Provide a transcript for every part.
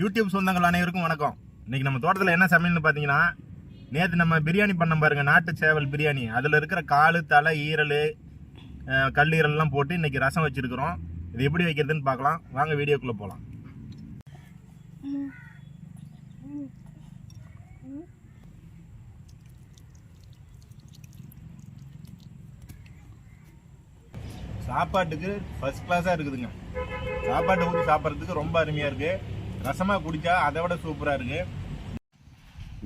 YouTube சொந்தங்கள் அனைவருக்கும் வணக்கம். இன்னைக்கு நம்ம தோட்டத்தில் என்ன சமையல்னு பார்த்தீங்கன்னா நேற்று நம்ம பிரியாணி பண்ண பாருங்க நாட்டு சேவல் பிரியாணி. அதில் இருக்கிற கால் தலை ஈரல் கல்லீரல்லாம் போட்டு இன்னைக்கு ரசம் வச்சுருக்கிறோம். இது எப்படி வைக்கிறதுன்னு பார்க்கலாம் வாங்க வீடியோக்குள்ளே போகலாம் சாப்பாட்டுக்கு ஃபர்ஸ்ட் கிளாஸாக இருக்குதுங்க. சாப்பாட்டை ஊற்றி சாப்பிட்றதுக்கு ரொம்ப அருமையாக இருக்குது ரசமாக குடித்தா அதை விட சூப்பராக இருக்குது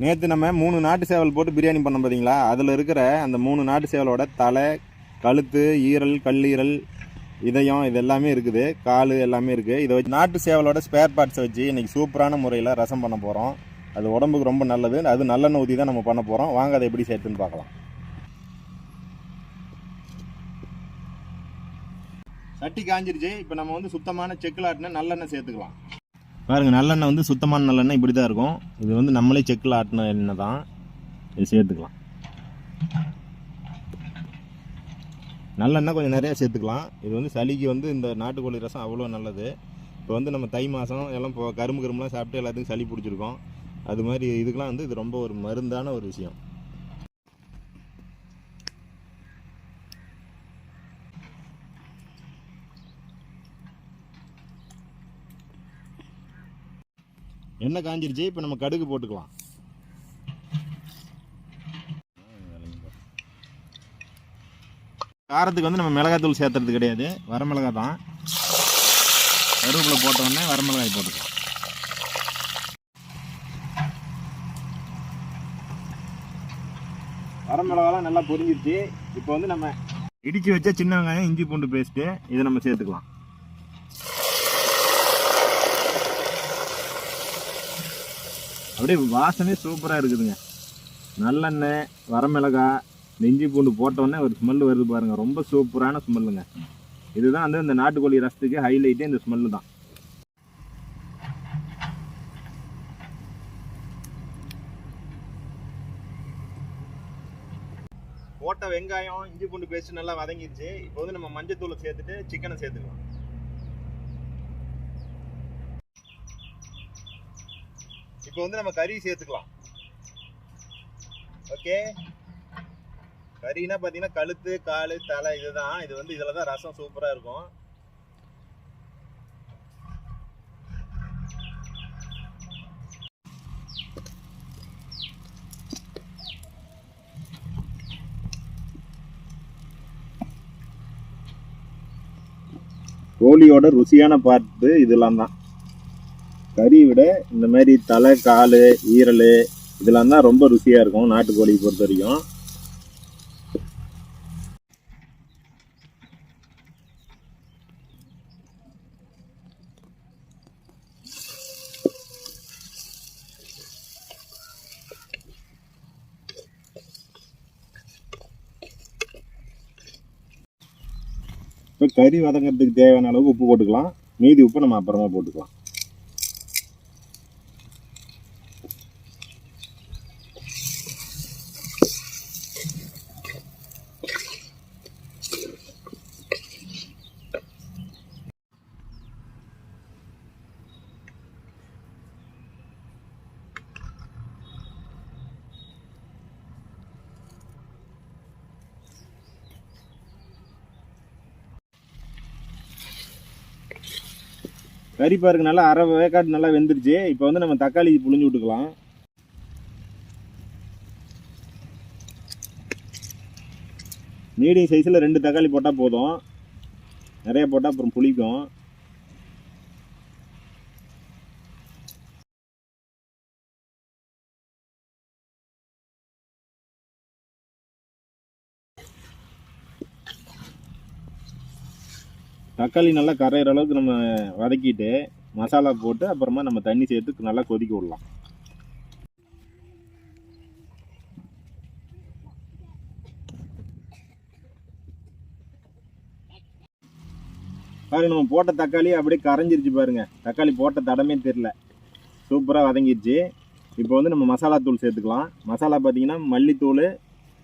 நேற்று நம்ம மூணு நாட்டு சேவல் போட்டு பிரியாணி பண்ணோம் பார்த்தீங்களா அதில் இருக்கிற அந்த மூணு நாட்டு சேவலோட தலை கழுத்து ஈரல் கல்லீரல் இதயம் இது எல்லாமே இருக்குது. கால் எல்லாமே இருக்குது இதை வச்சு நாட்டு சேவலோட ஸ்பேர் பார்ட்ஸை வச்சு இன்றைக்கி சூப்பரான முறையில் ரசம் பண்ண போகிறோம் அது உடம்புக்கு ரொம்ப நல்லது. அது நல்லெண்ணெய் ஊற்றி தான் நம்ம பண்ண போகிறோம் வாங்க அதை எப்படி சேர்த்துன்னு பார்க்கலாம். சட்டி காஞ்சிருச்சு. இப்போ நம்ம வந்து சுத்தமான செக்கில் ஆட்டின நல்லெண்ணெய் சேர்த்துக்கலாம். பாருங்கள் நல்லெண்ணெய் வந்து சுத்தமான நல்லெண்ணெய் இப்படி தான் இருக்கும். இது வந்து நம்மளே செக்கில் ஆட்டின எண்ணெய் தான். இது சேர்த்துக்கலாம். நல்லெண்ணெய் கொஞ்சம் நிறையா சேர்த்துக்கலாம். இது வந்து சளிக்கு வந்து இந்த நாட்டுக்கோழி ரசம் அவ்வளோ நல்லது. இப்போ வந்து நம்ம தை மாதம் எல்லாம் இப்போ கரும்பு கரும்புலாம் சாப்பிட்டு எல்லாத்துக்கும் சளி பிடிச்சிருக்கோம். அது மாதிரி இதுக்கெலாம் வந்து இது ரொம்ப ஒரு மருந்தான ஒரு விஷயம். எண்ணெய் காஞ்சிருச்சு இப்போ நம்ம கடுகு போட்டுக்கலாம். காரத்துக்கு வந்து நம்ம மிளகாத்தூள் சேர்த்துறது கிடையாது. வரமிளகா தான் கருவேப்பில் போட்டோடனே வரமிளகாய் போட்டுக்கலாம். வரமிளகாலாம் நல்லா பொரிஞ்சிருச்சு. இப்போ வந்து நம்ம இடிச்சு வச்ச சின்ன வெங்காயம் இஞ்சி பூண்டு பேஸ்ட்டு இதை நம்ம சேர்த்துக்கலாம். அப்படியே வாசனை சூப்பராக இருக்குதுங்க. நல்லெண்ணெய் வரமிளகாய் நெஞ்சி இஞ்சி பூண்டு போட்டோடனே ஒரு ஸ்மெல் வருது பாருங்கள் ரொம்ப சூப்பரான ஸ்மெல்லுங்க இதுதான் வந்து இந்த நாட்டுக்கோழி ரசத்துக்கு ஹைலைட்டே இந்த ஸ்மெல்லு தான். போட்ட வெங்காயம் இஞ்சி பூண்டு பேஸ்ட் நல்லா வதங்கிடுச்சு இப்போ வந்து நம்ம மஞ்சத்தூளை சேர்த்துட்டு சிக்கனை சேர்த்துக்கலாம். இப்போ வந்து நம்ம கறி சேர்த்துக்கலாம். ஓகே கறினா பார்த்தீங்கன்னா கழுத்து கால் தலை இதுதான். இது வந்து இதில் தான் ரசம் சூப்பராக இருக்கும். கோழியோட ருசியான பார்ட்டு இதெல்லாம் தான். கறி விட இந்த மாதிரி தலை கால் ஈரல் இதெல்லாம் தான் ரொம்ப ருசியாக இருக்கும் நாட்டுக்கோழியை பொறுத்த வரைக்கும். இப்போ கறி வதங்கிறதுக்கு தேவையான அளவுக்கு உப்பு போட்டுக்கலாம். மீதி உப்பு நம்ம அப்புறமா போட்டுக்கலாம். கறி பாருங்க நல்லா அரை வேக்காடு நல்லா வெந்துருச்சு. இப்போ வந்து நம்ம தக்காளி புழிஞ்சு விட்டுக்கலாம். மீடியம் சைஸில் ரெண்டு தக்காளி போட்டால் போதும். நிறையா போட்டால் அப்புறம் புளிக்கும். தக்காளி நல்லா கரையிற அளவுக்கு நம்ம வதக்கிட்டு மசாலா போட்டு அப்புறமா நம்ம தண்ணி சேர்த்து நல்லா கொதிக்க விடலாம். பாருங்க நம்ம போட்ட தக்காளி அப்படியே கரைஞ்சிருச்சு பாருங்க. தக்காளி போட்ட தடமே தெரில சூப்பராக வதங்கிருச்சு. இப்போ வந்து நம்ம மசாலா தூள் சேர்த்துக்கலாம். மசாலா பார்த்தீங்கன்னா மல்லித்தூள்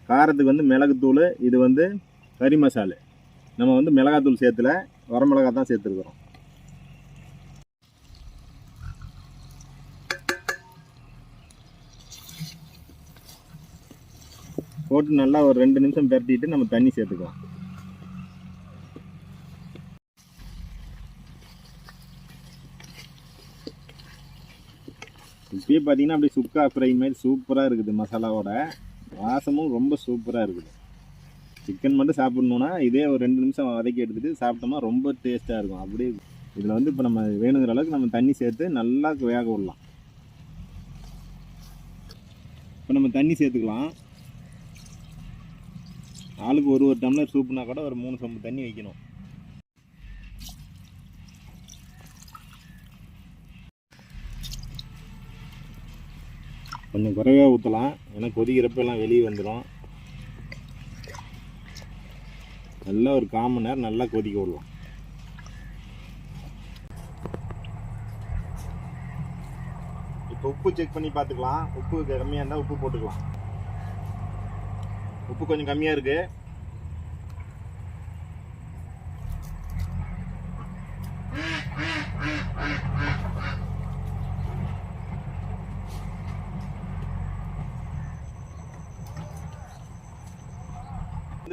காரத்துக்கு வந்து மிளகுத்தூள் இது வந்து கறி மசாலு. நம்ம வந்து மிளகாத்தூள் சேர்த்துல வரமிளகா தான் சேர்த்துருக்குறோம். போட்டு நல்லா ஒரு ரெண்டு நிமிஷம் பரட்டிட்டு நம்ம தண்ணி சேர்த்துக்கலாம். இப்பயே பார்த்தீங்கன்னா அப்படியே சுக்கா ஃப்ரை மாதிரி சூப்பராக இருக்குது மசாலாவோட. வாசமும் ரொம்ப சூப்பராக இருக்குது. சிக்கன் மட்டும் சாப்பிட்ணுன்னா இதே ஒரு ரெண்டு நிமிஷம் வதக்கி எடுத்துட்டு சாப்பிட்டோம்னா ரொம்ப டேஸ்ட்டாக இருக்கும். அப்படியே இதில் வந்து இப்போ நம்ம வேணுங்கிற அளவுக்கு நம்ம தண்ணி சேர்த்து நல்லா வேக விடலாம். இப்போ நம்ம தண்ணி சேர்த்துக்கலாம். ஆளுக்கு ஒரு ஒரு டம்ளர் சூப்புனா கூட ஒரு மூணு சொம்பு தண்ணி வைக்கணும். கொஞ்சம் குறைவாக ஊற்றலாம் ஏன்னா கொதிக்கிறப்ப எல்லாம் வெளியே வந்துடும் நல்லா ஒரு காமன் நேரம் நல்லா கொதிக்க விடலாம் இப்போ உப்பு செக் பண்ணி பார்த்துக்கலாம். உப்பு கம்மியாக இருந்தால் உப்பு போட்டுக்கலாம். உப்பு கொஞ்சம் கம்மியாக இருக்கு.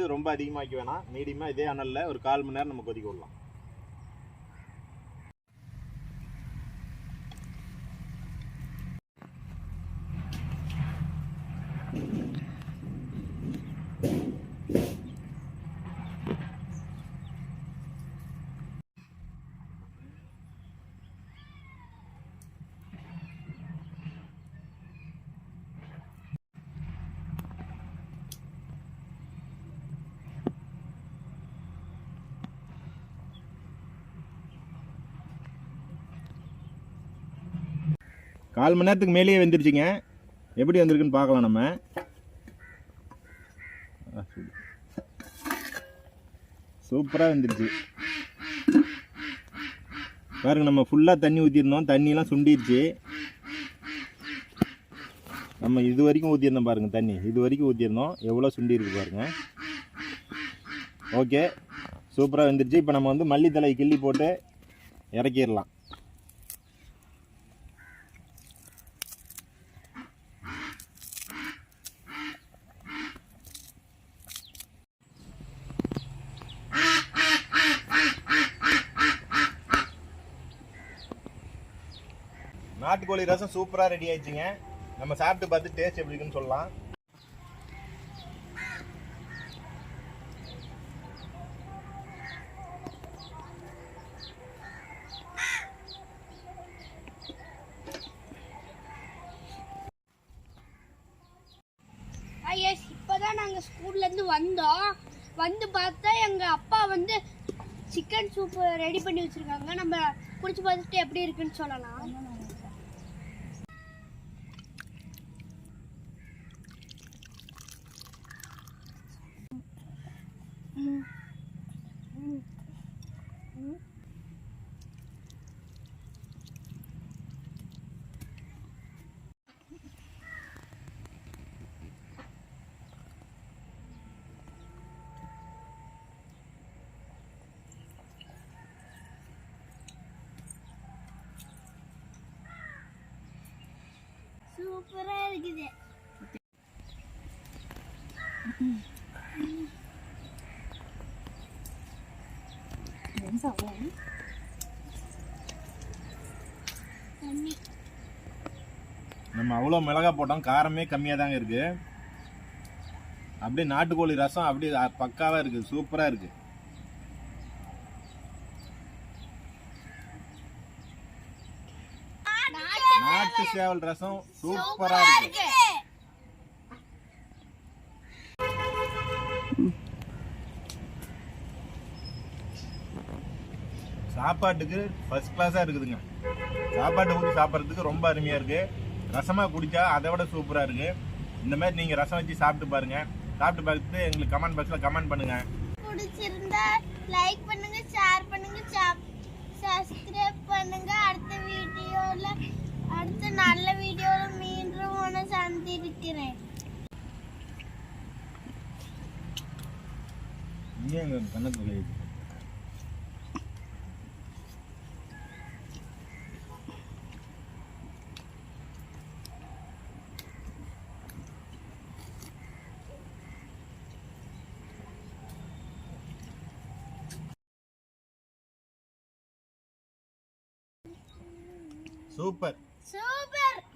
ரொம்ப அதிகமாக்கி வேணாம். மீடியமாக இதே அனலில் ஒரு கால் மணி நேரம் நம்ம கொதிக்க விடலாம். கால் மணி நேரத்துக்கு மேலேயே வெந்துருச்சுங்க. எப்படி வந்திருக்குன்னு பார்க்கலாம் நம்ம. சூப்பராக வந்துருச்சு. பாருங்க நம்ம ஃபுல்லாக தண்ணி ஊற்றிருந்தோம் தண்ணியெலாம் சுண்டிருச்சு. நம்ம இது வரைக்கும் ஊற்றிருந்தோம் பாருங்கள் தண்ணி. இது வரைக்கும் ஊற்றிருந்தோம் எவ்வளோ சுண்டி இருக்கு ஓகே சூப்பராக வந்துருச்சு. இப்போ நம்ம வந்து மல்லித்தலை கிள்ளி போட்டு இறக்கிடலாம். நாட்டுக்கோழி ரசம் சூப்பராக ரெடி ஆயிடுச்சுங்க. நம்ம சாப்பிட்டு பார்த்து டேஸ்ட் எப்படி இருக்குன்னு சொல்லலாம். Ah, எஸ் இப்போதான் நாங்கள் ஸ்கூல்லேருந்து வந்தோம். வந்து பார்த்தா எங்கள் அப்பா வந்து சிக்கன் சூப் ரெடி பண்ணி வச்சுருக்காங்க. நம்ம குடிச்சு பார்த்துட்டு எப்படி இருக்குன்னு சொல்லலாம். சூப்பராக இருக்குது தண்ணி நம்ம அவ்வளோ மிளகா போட்டோம். காரமே கம்மியாக தாங்க இருக்கு. அப்படியே நாட்டுக்கோழி ரசம் அப்படியே அ- பக்காவா இருக்குது சூப்பராக இருக்கு. நாட்டு சேவல் ரசம் சூப்பரா இருக்கு. சாப்பாட்டுக்கு ஃபர்ஸ்ட் கிளாஸாக இருக்குதுங்க. சாப்பாட்டை ஊற்றி சாப்பிட்றதுக்கு ரொம்ப அருமையாக இருக்கு. ரசமாக குடிச்சா அதை விட சூப்பராக இருக்கு. இந்த மாதிரி நீங்கள் ரசம் வச்சு சாப்பிட்டு பாருங்க. சாப்பிட்டு பார்த்துட்டு எங்களுக்கு கமெண்ட் பாக்ஸில் கமெண்ட் பண்ணுங்க. பிடிச்சிருந்தா லைக் பண்ணுங்க ஷேர் பண்ணுங்க சப்ஸ்கிரைப் பண்ணுங்க. அடுத்த வீடியோல அடுத்த நல்ல வீடியோல மீண்டும் உன சந்திருக்கிறேன் இங்கே எங்கள் கண்ணத்துல super. Super.